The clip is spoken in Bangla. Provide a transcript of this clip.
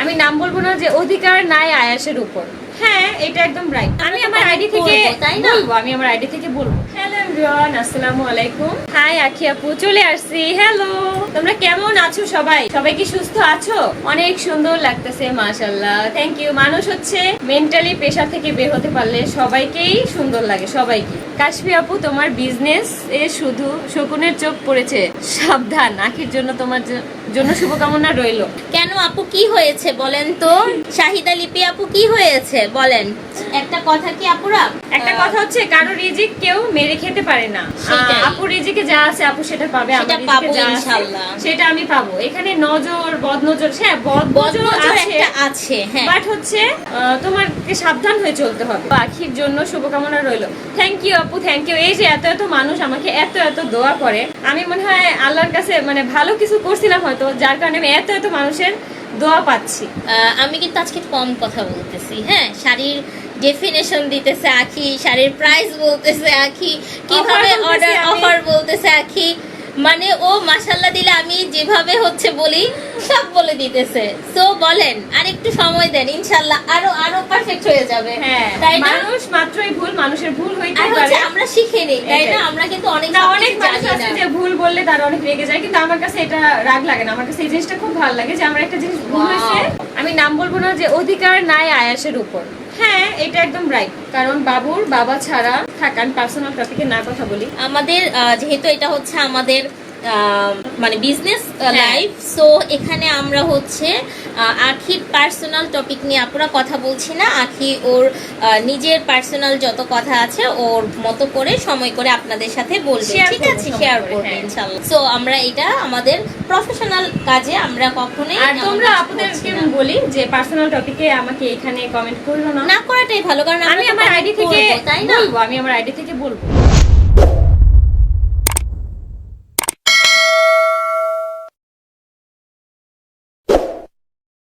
আমি নাম বলব না যে অধিকার নাই আয়াসের উপর। হ্যাঁ এটা একদম রাইট আমি আমার আইডি থেকে তাই না? বলব আমি আমার আইডি থেকে বলব। হ্যালো এভরিওয়ান আসসালামু আলাইকুম। হাই আখি আপু চলে আসছি। হ্যালো তোমরা কেমন আছো সবাই? সবাই কি সুস্থ আছো? অনেক সুন্দর লাগতেছে মাশাআল্লাহ। থ্যাংক ইউ মানুষ হচ্ছে মেন্টালি পেশা থেকে বের হতে পারলে সবাইকেই সুন্দর লাগে সবাইকে। কাশফি আপু তোমার বিজনেস এ শুধু শকুনের চোখ পড়েছে। সাবধান আখির জন্য তোমার জন্য শুভকামনা রইল। কেন আপু কি হয়েছে বলেন তো? শাহিদা লিপি আপু কি হয়েছে বলেন? একটা কথা কি আপুরা? একটা কথা হচ্ছে কারও রিজিক কেউ মেরে খেতে পারে না। আপু রিজিকে যা আছে আপু সেটা পাবে সেটা পাবো ইনশাআল্লাহ। সেটা আমি পাবো। এখানে নজর বদনজর হ্যাঁ বদনজর আছে আছে হ্যাঁ। বাট হচ্ছে তোমাকে সাবধান হয়ে চলতে হবে। পাখির জন্য শুভকামনা রইল। থ্যাংক ইউ আপু থ্যাংক ইউ এই যে এত এত মানুষ আমাকে এত এত দোয়া করে আমি মনে হয় আল্লাহর কাছে মানে ভালো কিছু করছিলাম হয়তো যার কারণে আমি এত এত মানুষের দোয়া পাচ্ছি। আমি কিন্তু আজকে কম কথা বলতেছি হ্যাঁ? শাড়ির ডেফিনেশন দিতেছে আখি শাড়ির প্রাইস বলতেছে আখি কীভাবে অর্ডার অফার বলতেছে আখি। মানে ও মাসাল্লাহ দিলে আমি যেভাবে হচ্ছে বলি সব বলে দিতেছে। সো বলেন আর একটু সময় দেন ইনশাল্লাহ আরও আরও পারফেক্ট হয়ে যাবে। হ্যাঁ তাই না? মানুষ মাত্রই ভুল মানুষের ভুল হইতে পারে। আমরা শিখে নেই তাই না? আমরা কিন্তু অনেক অনেক মানুষ আছে যে ভুল তারা অনেক রেগে যায় কিন্তু আমার কাছে এটা রাগ লাগে না। আমার কাছে এই জিনিসটা খুব ভালো লাগে যে আমার একটা জিনিস ভুল হয়েছে আমি নাম বলব না যে অধিকার নাই আয়াসের উপর। হ্যাঁ এটা একদম রাইট কারণ বাবুর বাবা ছাড়া থাকান পার্সোনাল টপিকে না কথা বলি। আমাদের যেহেতু এটা হচ্ছে আমাদের মানে বিজনেস। লাইফ সো এখানে আমরা হচ্ছে আখির পার্সোনাল টপিক নিয়ে আপুরা কথা বলছি না। আখি ওর নিজের পার্সোনাল যত কথা আছে ওর মতো করে সময় করে আপনাদের সাথে বলবে। ঠিক আছে? শেয়ার করবে হ্যাঁ। ইনশাআল্লাহ। সো আমরা এটা আমাদের প্রফেশনাল কাজে আমরা কখনোই আর তোমরা আপনাদেরকে বলি যে পার্সোনাল টপিকে আমাকে এখানে কমেন্ট করল না। না করাটাই ভালো কারণ আমি আমার আইডি থেকে তাই না? আমি আমার আইডি থেকে বলব।